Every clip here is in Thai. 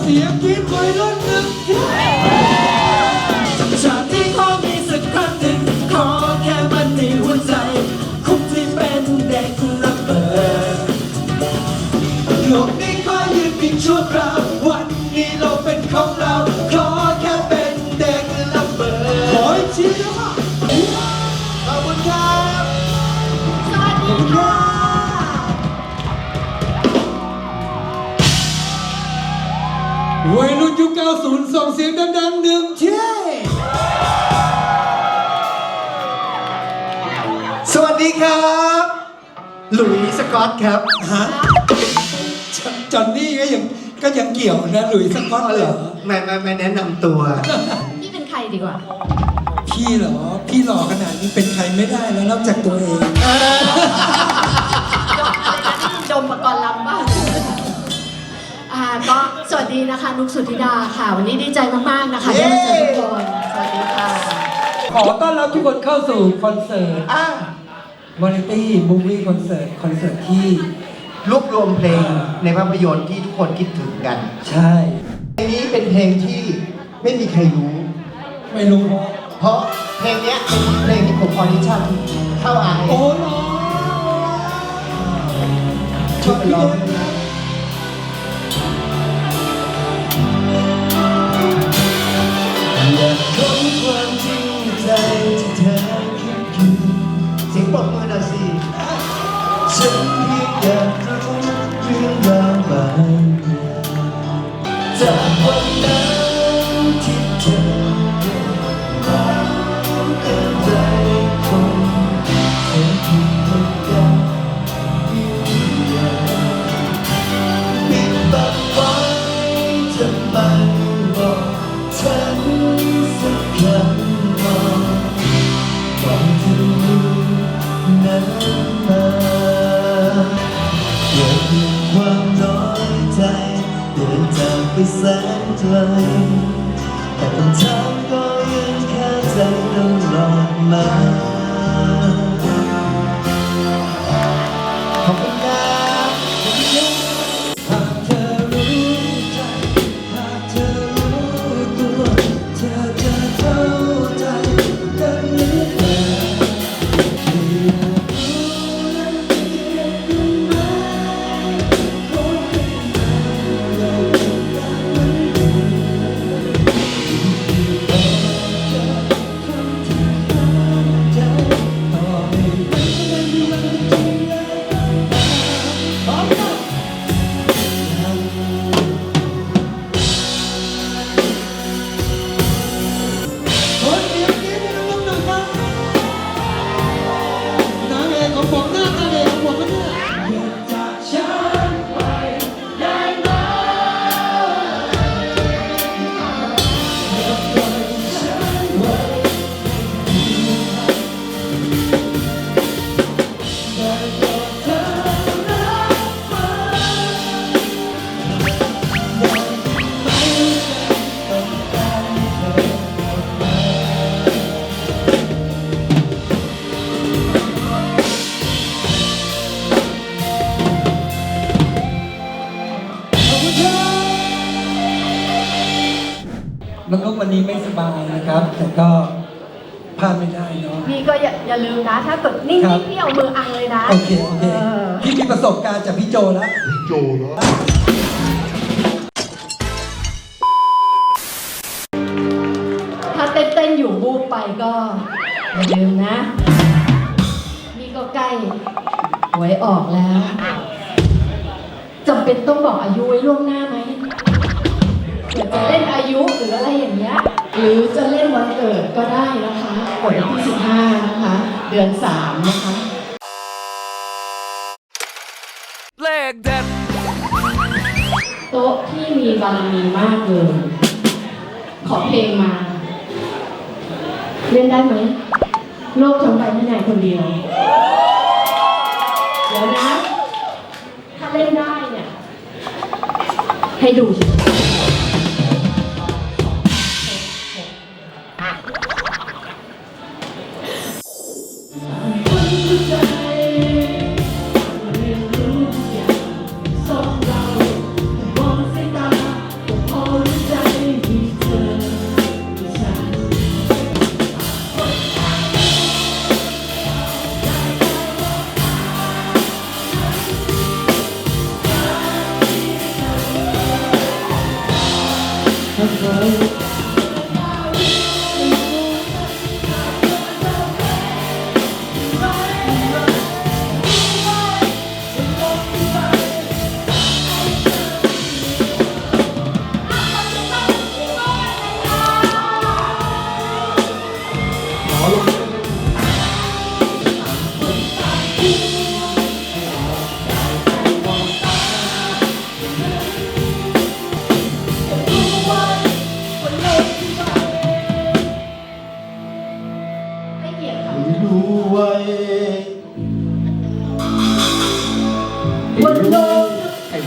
เสียงกรี๊ดวัยรุ่น ส่งเสียงดังๆหนึ่งที่สวัสดีครับ หลุยส์สกอตครับ ฮะจจอนนี่ก็ยังก็ยังเกี่ยวนะหลุยส์สกอตเหรอไม่ไม่ไม่แนะนำตัว พี่เป็นใครดีกว่า พี่เหรอ พี่หล่อขนาดนี้เป็นใครไม่ได้แล้วนอกจากตัวเองดมอะไรนะนี่ดมประกรณ์ลำบ้างอ่าก็ สวัสดีนะคะนุกสุธิดาค่ะ วันนี้ดีใจมากๆนะคะที่มาเจอทุกคนสวัสดีค่ะ ขอต้อนรับทุกคนเข้าสู่คอนเสิร์ตอะวาไรตี้มูวี่คอนเสิร์ตคอนเสิร์ตที่รวบรวมเพลงในภาพยนตร์ที่ทุกคนคิดถึงกัน ใช่เพลงนี้เป็นเพลงที่ไม่มีใครรู้ ไม่รู้เพราะเพราะเพลงเนี้ยเป็นเพลงที่ผมออดิชั่นเข้าอายโอ้โหชอบไปร้อง ฉั น้องนกวันนี้ไม่สบายนะครับ แต่ก็พลาดไม่ได้เนาะ พี่ก็อย่าอย่าลืมนะ ถ้าเกิดนิ่ครับ งๆพี่เอามืออังเลยนะโอเคโอเคเออพี่มีประสบการณ์จากพี่โจแล้วถ้าเต้นๆอยู่บูบไปก็อย่าลืมนะนี่ก็ใกล้หวยออกแล้วจำเป็นต้องบอกอายุไว้ล่วงหน้าไหมเกิด จะเล่นอายุหรืออะไรอย่างเงี้ยหรือจะเล่นวันเกิดก็ได้นะคะกดที่ 15 นะคะ เดือน 3 นะคะ เลขเด็ดโต๊ะที่มีบารมีมากเลย ขอเพลงมา เล่นได้ไหม โลกทั้งใบไม่นายคนเดียว เดี๋ยวนะ ถ้าเล่นได้เนี่ย ให้ดูเฉย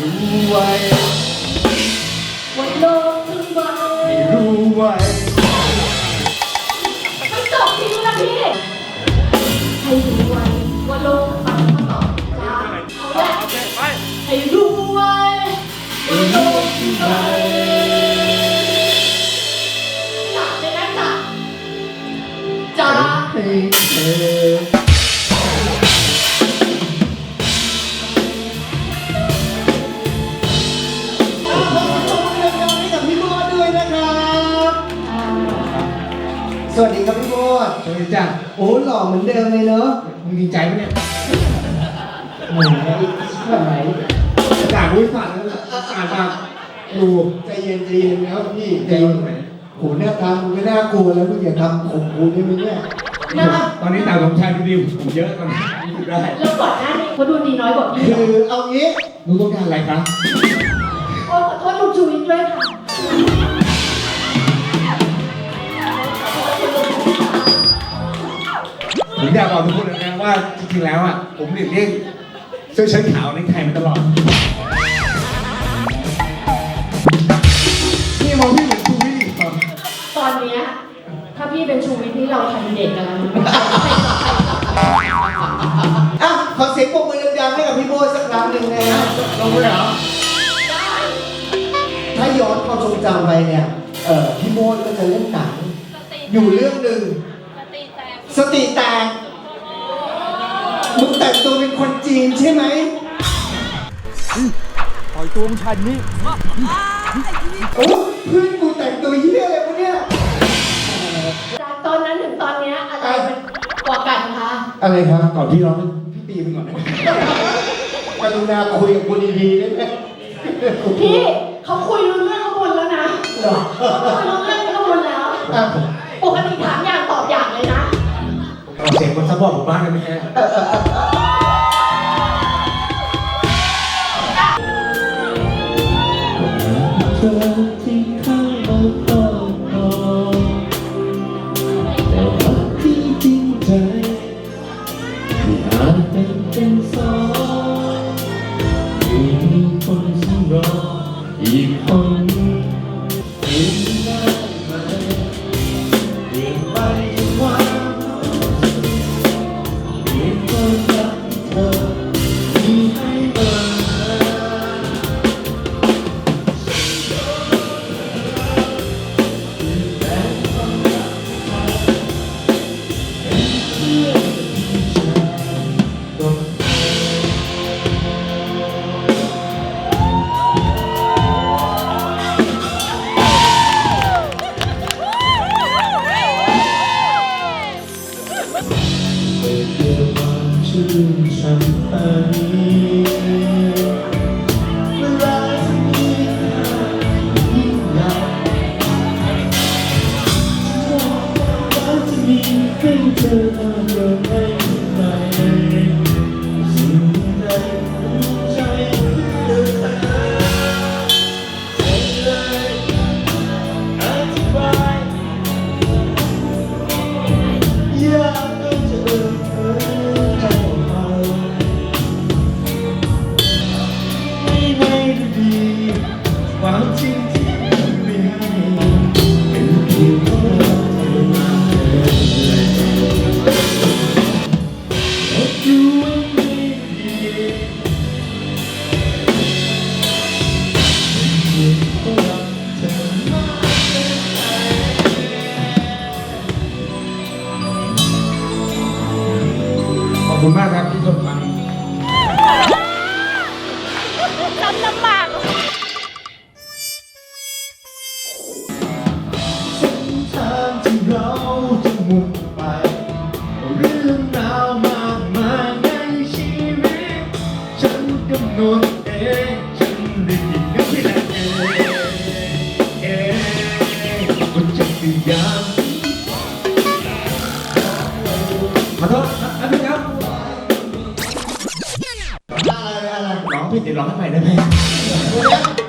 รู้ไว้วันโลกทั้งใบให้รู้ไว้ไม่จบทีละพี่ให้รู้ไว้ว่าโลกมันต่อจ้าเอาละให้รู้ไว้ว่าโลกทั้งใบจับเลยนะจับจ้าให้เธอ สวัสดีจ้ะโอ้หล่อเหมือนเดิมเลยเนอะมึงดีใจปะเนี่ยแหมแบบไหนด่ากูไม่ฝันแล้วอ่านมาดูใจเย็นใจเย็นแล้วพี่ใจใจเย็เย็นนไหมโหหน้าตามึงไม่น่ากลัวแล้วมึงอย่าทำข่มกูได้ไหมเนี่ยนะตอนนี้ตาสมชายดูดีผมเยอะตอนนี้รู้สึกได้แล้วก่อนหน้านี้เขาดูดีน้อยกว่าพี่คือเอางี้มึงต้องการอะไรคะโอ้ขอโทษลุงชูวิทย์ด้วยค่ะ ผมอยากบอกทุกคนเลยนะว่าจริงๆแล้วอะผมหลีกเลี่ยงเสื้อเชิ้ตขาวในไทยมาตลอดพี่มองพี่เหมือนชูวิทย์อีกตอนตอนเนี้ยถ้าพี่เป็นชูวิทย์นี่เราคันดิเดตกันแล้วนะอะขอเสียงปรบมือดังๆให้กับพี่โบทสักครั้งหนึ่งนะฮะลงเลยเหรอถ้าย้อนความทรงจำไปเนี่ยเออพี่โบทก็จะเล่นหนังอยู่เรื่องหนึ่ง สติแตกมึงแต่งตัวเป็นคนจีนใช่ไหมปล่อยตัวมึงชันนี่โอ้เพื่อนกูแต่งตัวเหี้ยอะไรวะเนี่ย จากตอนนั้นถึงตอนเนี้ยอะไรมันกว่ากันคะอะไรครับ ก่อนพี่ร้องพี่ตีมึงก่อนนะกรุณาคุยกับกูดีๆได้ไหมพี่เขาคุยรู้เรื่องข้างบนแล้วนะเหรอคุยรู้เรื่องข้างบนแล้วอะปกติถามอย่างตอบอย่าง พ่อร์ตผมบ้างกันไหมฮะ จะมุ่งไป เรื่องราวมากมายในชีวิต ฉันกำหนดเองฉันได้ยินนึกไม่ได้เองเองบนจักรยานขอโทษครับอันนี้ครับอะไรอะไรร้องผิดเดี๋ยวร้องให้ใหม่ได้ไหม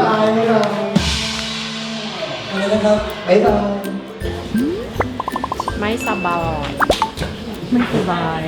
บ๊ายบายบ๊ายบายอะไรนะครับบ๊ายบายไม่สบายไม่สบาย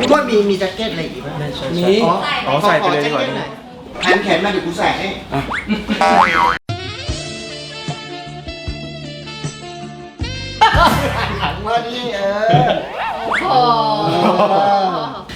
พี่ว่ามีมีแจ็คเก็ตอะไรอีกบ้างมีอ๋ออ๋อใส่ไปเลยดีกว่าขอแจ็คเก็ตหน่อยแขนแขนมาเดี๋ยวกูใส่ให้ งวดนี้เออ โ